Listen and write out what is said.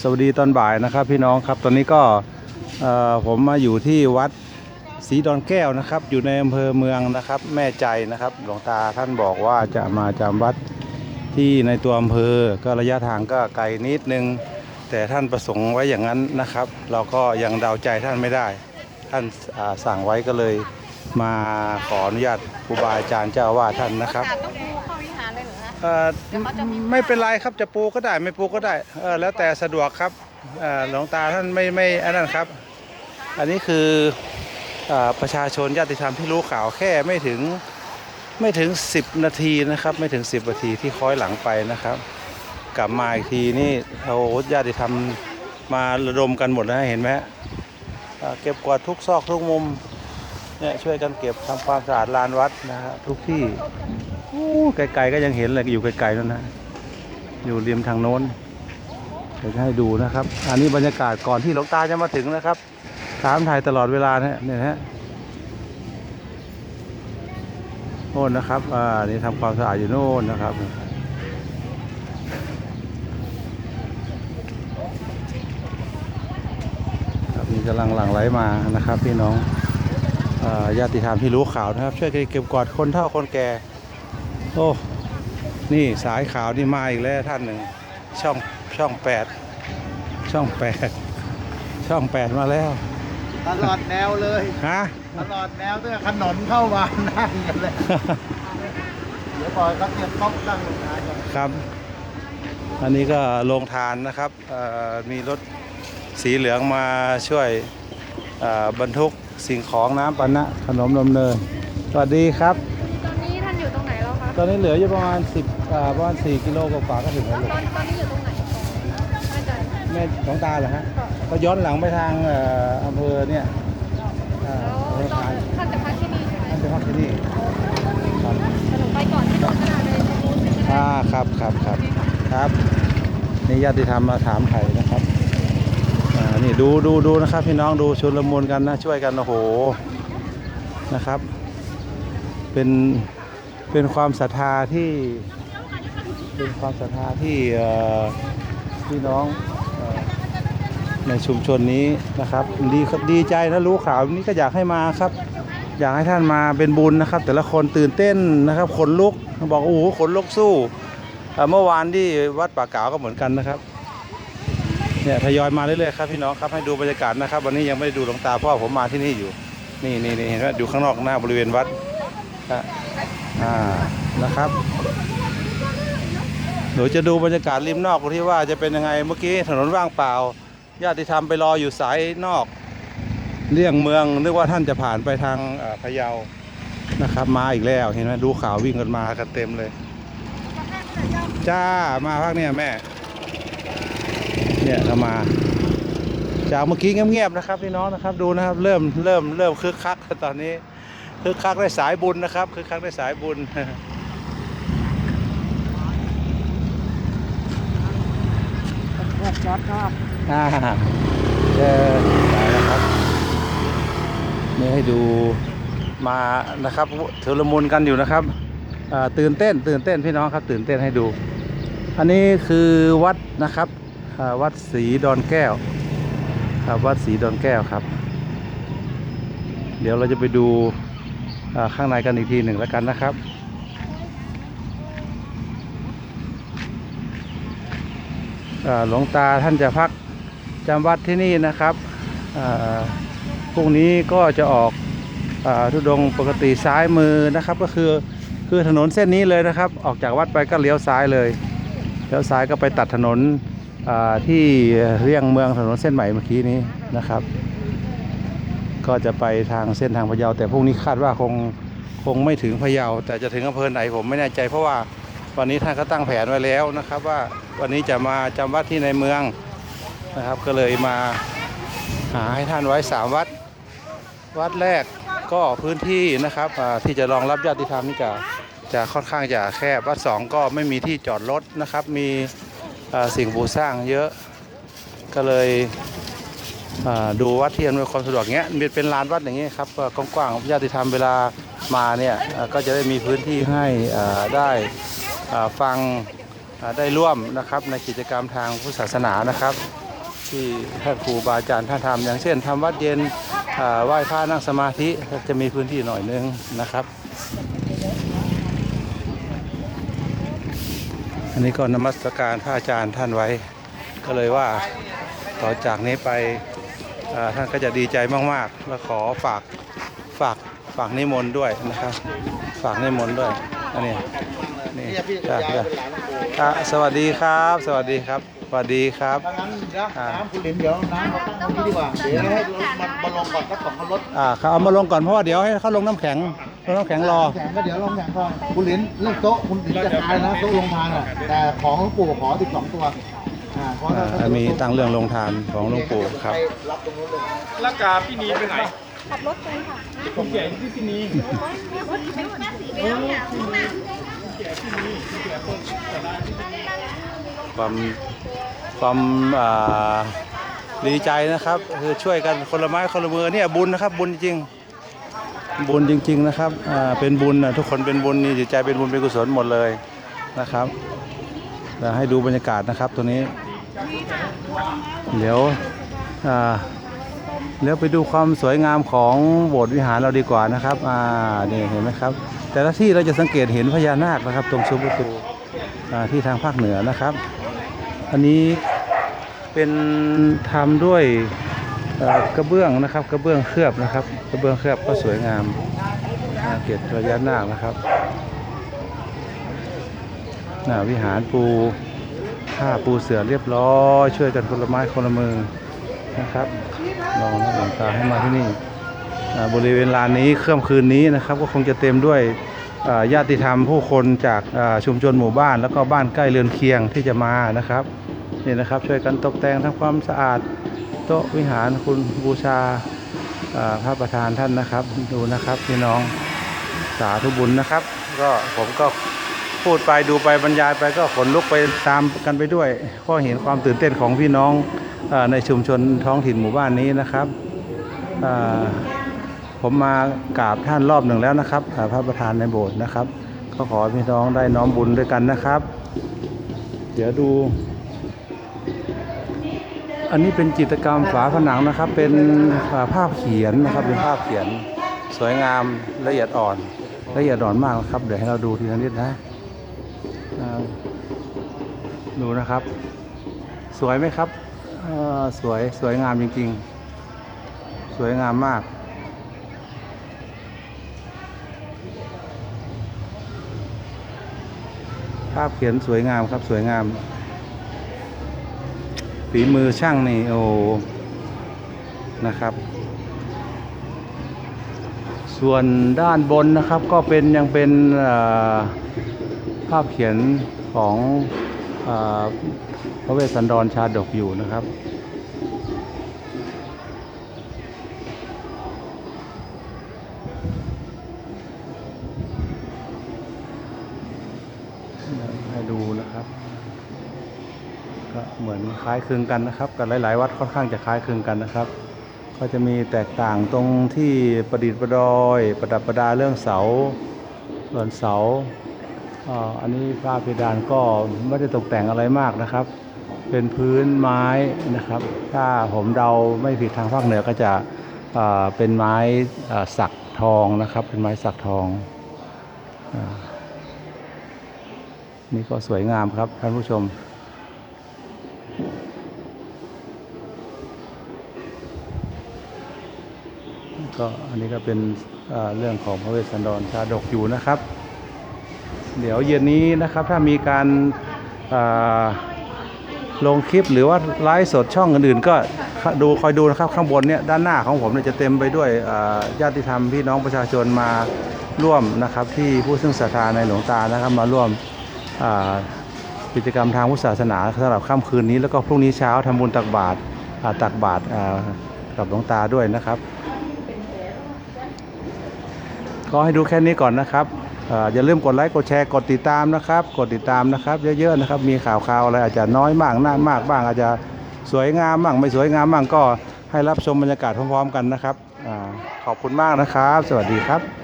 สวัสดีตอนบ่ายนะครับพี่น้องครับตอนนี้ก็ผมมาอยู่ที่วัดศรีดอนแก้วนะครับ อยู่ในอำเภอเมืองนะครับ แม่ใจนะครับหลวงตาท่านบอกว่าจะมาจำวัดที่ในตัวอำเภอก็ระยะทางก็ไกลนิดนึง แต่ท่านประสงค์ไว้อย่างนั้นนะครับ เราก็ยังเดาใจท่านไม่ได้ ท่านาสั่งไว้ก็เลยมาขออนุญาตครูบาอาจารย์เจ้าอาวาสท่านนะครับ เอ่อเดี๋ยวเขาจะมีไม่เป็นไรครับจะปูก็ได้ไม่ปูก็ได้เออแล้วแต่สะดวกครับเอ่อหลวงตาท่านไม่ไม่อันนั้นครับ อันนี้คือเอ่อประชาชนญาติธรรมที่รู้ข่าวแค่ไม่ถึงไม่ถึง 10 นาทีนะครับ ไม่ถึง 10 นาทีที่คล้อยหลังไปนะครับ กลับมาอีกทีนี่เอาญาติธรรมมาระดมกันหมดนะเห็นไหมเอ่อเก็บกวาดทุกซอกทุกมุมเนี่ยช่วยกันเก็บทำความสะอาดลานวัดนะฮะทุกที่ โอ้ไกลๆก็ยังเห็นเลยอยู่ไกลๆนั่นนะอยู่เริมทางโน้นเดี๋ยวจะให้ดูนะครับ อันนี้บรรยากาศก่อนที่หลวงตาจะมาถึงนะครับถามถ่ายตลอดเวลานะเนี่ยนะฮะโน่นนะครับ อ่า นี่ทำความสะอาดอยู่โน่นนะครับ ครับนี่กำลังหลั่งไหลมานะครับ พี่น้อง อ่อญาติธรรมที่รู้ข่าวนะครับ ช่วยเก็บกวาดคนเฒ่าคนแก่ โอ้นี่สายขาวนี่มาอีกแล้วท่านหนึ่งช่องช่องแปดช่องแปดช่องแปดมาแล้ว ตลอดแนวเลยฮะตลอดแนวตั้งแต่ถนนเข้ามานั่งกันเลยเดี๋ยวบอยเขาเตรียมโต๊ะตั้งลงทานก่อนครับ อันนี้ก็โรงทานนะครับเอ่อมีรถสีเหลืองมาช่วยเอ่อบรรทุกสิ่งของน้ำปันนะขนมนมเนยสวัสดีครับ ตอนนี้ท่านอยู่ ตรงไหนแล้วคะตอนนี้เหลืออยู่ประมาณ10อ่าประมาณ4กิโลกว่าๆก็ถึงแล้วตลูอกนตอนนี้อยู่ตรงไหนไม่ใจแม่ของตาเหรอฮะก็ย้อนหลังไปทางเอ่ออำเภอเนี่ยเอ่อแล้วโรงตอนทานท่านจะพักที่นี่ใช่ไหมท่านจะพักที่นี่ครับสนุกไปก่อนที่โดนกระดาษเลยในบูธใช่ไหมอ่าครับครับครับครับนี่ญาติธรรมมาถามไถ่นะครับอ่านี่ดูดูดูนะครับ พี่น้องดูชุลมุนกันนะช่วยกันโอ้โหนะครับ เป็น เป็นความศรัทธาที่เป็นความศรัทธาที่พี่น้องในชุมชนนี้นะครับดีดีใจนะรู้ข่าวนี้ก็อยากให้มาครับ อยากให้ท่านมาเป็นบุญนะครับ แต่ละคนตื่นเต้นนะครับขนลุกบอกโอ้โหขนลุกสู้เมื่อวานที่วัดป่าเก๋าก็เหมือนกันนะครับเนี่ยทยอยมาเรื่อยๆครับพี่น้องครับให้ดูบรรยากาศนะครับ วันนี้ยังไม่ได้ดูหลวงตาพ่อผมมาที่นี่อยู่ นี่นี่นี่เห็นไหมดูข้างนอกหน้าบริเวณวัด อ่านะครับ เดี๋ยวจะดูบรรยากาศริมนอกที่ว่าจะเป็นยังไงเมื่อกี้ถนนว่างเปล่า ญาติธรรมไปรออยู่สายนอก เลี่ยงเมืองนึกว่าท่านจะผ่านไปทางพะเยานะครับ มาอีกแล้วเห็นไหมดูข่าววิ่งกันมากันเต็มเลย จ้ามาพักเนี่ยแม่ เนี่ยเรามา จากเมื่อกี้เงียบๆนะครับพี่น้องนะครับดูนะครับ เริ่มเริ่มเริ่มคึกคักตอนนี้ คึกคักได้สายบุญนะครับคึกคักได้สายบุญพวกจอดครับอ่าเจอได้แล้วครับนี่ให้ดูมานะครับเทอลมุนกันอยู่นะครับอ่าตื่นเต้น ตื่นเต้นพี่น้องครับ ตื่นเต้นให้ดู อันนี้คือวัดนะครับอ่าวัดศรีดอนแก้ว ครับวัดศรีดอนแก้วครับ เดี๋ยวเราจะไปดูอ่า ข้างในกันอีกทีหนึ่งแล้วกันนะครับหลวงตาท่านจะพักจำวัดที่นี่นะครับพรุ่งนี้ก็จะออกอทุดงปกติซ้ายมือนะครับ ก็คือคือถนนเส้นนี้เลยนะครับ ออกจากวัดไปก็เลี้ยวซ้ายเลยเลี้ยวซ้ายก็ไปตัดถนนที่เรียงเมืองถนนเส้นใหม่เมื่อกี้นี้นะครับ ก็จะไปทางเส้นทางพะเยา แต่พรุ่งนี้คาดว่าคงคงไม่ถึงพะเยา แต่จะถึงอำเภอไหนผมไม่แน่ใจ เพราะว่าวันนี้ท่านก็ตั้งแผนไว้แล้วนะครับ ว่าวันนี้จะมาจำวัดที่ในเมืองนะครับ ก็เลยมาหาให้ท่านไว้สามวัด วัดแรกก็พื้นที่นะครับที่จะรองรับญาติธรรมนี่จะจะค่อนข้างจะแคบวัดสองก็ไม่มีที่จอดรถนะครับ มีสิ่งปลูสร้างเยอะก็เลย ดูวัดที่อำนวยความสะดวกเงี้ยเป็นเป็นลานวัดอย่างเงี้ยครับกกว้างๆญาติธรรมเวลามาเนี่ยก็จะได้มีพื้นที่ให้ได้ฟังได้ร่วมนะครับในกิจกรรมทางพุทธศาสนานะครับ ที่ท่านครูบาอาจารย์ท่านทำอย่างเช่นทำวัดเย็นไหว้พระนั่งสมาธิจะมีพื้นที่หน่อยนึงนะครับ อันนี้ก็นมัสการพระอาจารย์ท่านไว้ ก็เลยว่าต่อจากนี้ไป ท่านก็จะดีใจมากๆ และขอฝากฝากฝากนิมนต์ด้วยนะครับฝากนิมนต์ด้วยอันนี้นี่นี่พี่จ้ะยายจ้ะเป็นหลานหลวงปู่อะสวัสดีครับ สวัสดีครับ สวัสดีครับถ้างั้นเดี๋ยวน้ำคุณหลินเดี๋ยวน้ำเราตั้งตรงนี้ดีกว่าเดี๋ยวให้รถมันมาลงก่อนสักสองคันรถอ่าเขาเอามาลงก่อนเพราะว่าเดี๋ยวให้เขาลงน้ำแข็งลงน้ำแข็งรอแข่งก็เดี๋ยวลงแข่งก่อนคุณหลินเรื่องโต๊ะคุณหลินจะทายนะโต๊ะลงทานอะแต่ของหลวงปู่ขอสิบสองตัว อ่าเพราะอ่าถ้ามีตั้งเรื่องลงทานของหลวงปู่ครับไปรับตรงนู้นเลยลากาพี่นีไปไหน ขับรถไปค่ะผมใหญ่ที่พี่นีความความอ่าดีใจนะครับ คือช่วยกันคนละไม้คนละมือเนี่ยบุญนะครับบุญจริงบุญจริง ๆ นะครับอ่าเป็นบุญนะทุกคนเป็นบุญนี่จิตใจเป็นบุญเป็นกุศลหมดเลยนะครับ เดี๋ยวให้ดูบรรยากาศนะครับตัวนี้ เดี๋ยวเดี๋ยวไปดูความสวยงามของโบสถ์วิหารเราดีกว่านะครับอ่านี่เห็นไหมครับ แต่ละที่เราจะสังเกตเห็นพญานาคนะครับ ตรงซุ้มประตูที่ทางภาคเหนือนะครับ อันนี้เป็นทำด้วยกระเบื้องนะครับ กระเบื้องเคลือบนะครับ กระเบื้องเคลือบก็สวยงามอ่าเกศพญานาคนะครับ นวิหารปูผ้าปูเสือเรียบร้อย ช่วยกันคนละไม้คนละมือนะครับลองหลวงตาให้มาที่นี่บริเวณลานนี้เครื่อคืนนี้นะครับ ก็คงจะเต็มด้วยญาติธรรมผู้คนจากชุมชนหมู่บ้าน แล้วก็บ้านใกล้เรือนเคียงที่จะมานะครับนี่นะครับช่วยกันตกแต่งทำความสะอาดโต๊ะวิหารคุณบูชาพระประธานท่านนะครับ ดูนะครับพี่น้องสาธุบุญนะครับ ก็ผมก็ พูดไปดูไปบรรยายไปก็ขนลุกไปตามกันไปด้วยก็เห็นความตื่นเต้นของพี่น้องอในชุมชนท้องถิ่นหมู่บ้านนี้นะครับผมมากราบท่านรอบหนึ่งแล้วนะครับพระประธานในโบสถ์นะครับ ก็ขอพี่น้องได้น้อมบุญด้วยกันนะครับ เดี๋ยวดู อันนี้เป็นจิตรกรรมฝาผนังนะครับ เป็นภาพเขียนนะครับเป็นภาพเขียน สวยงามละเอียดอ่อนละเอียดอ่อนมากครับ เดี๋ยวให้เราดูทีละนิดนะ ดูนะครับ สวยไหมครับสวยสวยงามจริงๆ สวยงามมากภาพเขียนสวยงามครับสวยงาม ฝีมือช่างนี่โอ้นะครับ ส่วนด้านบนนะครับก็เป็นยังเป็นอ่า ภาพเขียนของอพระเวสสันดรชาดกอยู่นะครับให้ดูนะครับ ก็เหมือนคล้ายคลึงกันนะครับ กับหลาย ๆ วัดค่อนข้างจะคล้ายคลึงกันนะครับ ก็จะมีแตกต่างตรงที่ประดิษฐ์ประดอย ประดับประดาเรื่องเสาส่วนเสา อันนี้ฝ้าเพดานก็ไม่ได้ตกแต่งอะไรมากนะครับ เป็นพื้นไม้นะครับ ถ้าผมเดาไม่ผิดทางภาคเหนือก็จะเป็นไม้สักทองนะครับ เป็นไม้สักทองอนี่ก็สวยงามครับท่านผู้ชมก็อันนี้ก็เป็นเรื่องของพระเวสสันดรชาดกอยู่นะครับ เดี๋ยวเย็นนี้นะครับถ้ามีการาลงคลิปหรือว่าไลฟ์สดช่องอื่นๆ ก็ดูคอยดูนะครับข้างบนเนี่ยด้านหน้าของผมเนี่ยจะเต็มไปด้วยญาติธรรมพี่น้องประชาชนมาร่วมนะครับ ที่ผู้ซึ่งศรัทธาในหลวงตานะครับมาร่วมกิจกรรมทางพุทธศาสนาสำหรับค่ำคืนนี้แล้วก็พรุ่งนี้เช้าทำบุญตักบาตรตักบาตรกับหลวงตาด้วยนะครับ ก็ให้ดูแค่นี้ก่อนนะครับ อย่าลืมกดไลค์กดแชร์กดติดตามนะครับ กดติดตามนะครับ เยอะๆนะครับ มีข่าวข่าวอะไรอาจจะน้อยมากน้ามากบ้าง อาจจะสวยงามบ้างไม่สวยงามบ้างก็ให้รับชมบรรยากาศพร้อมๆกันนะครับอขอบคุณมากนะครับ สวัสดีครับ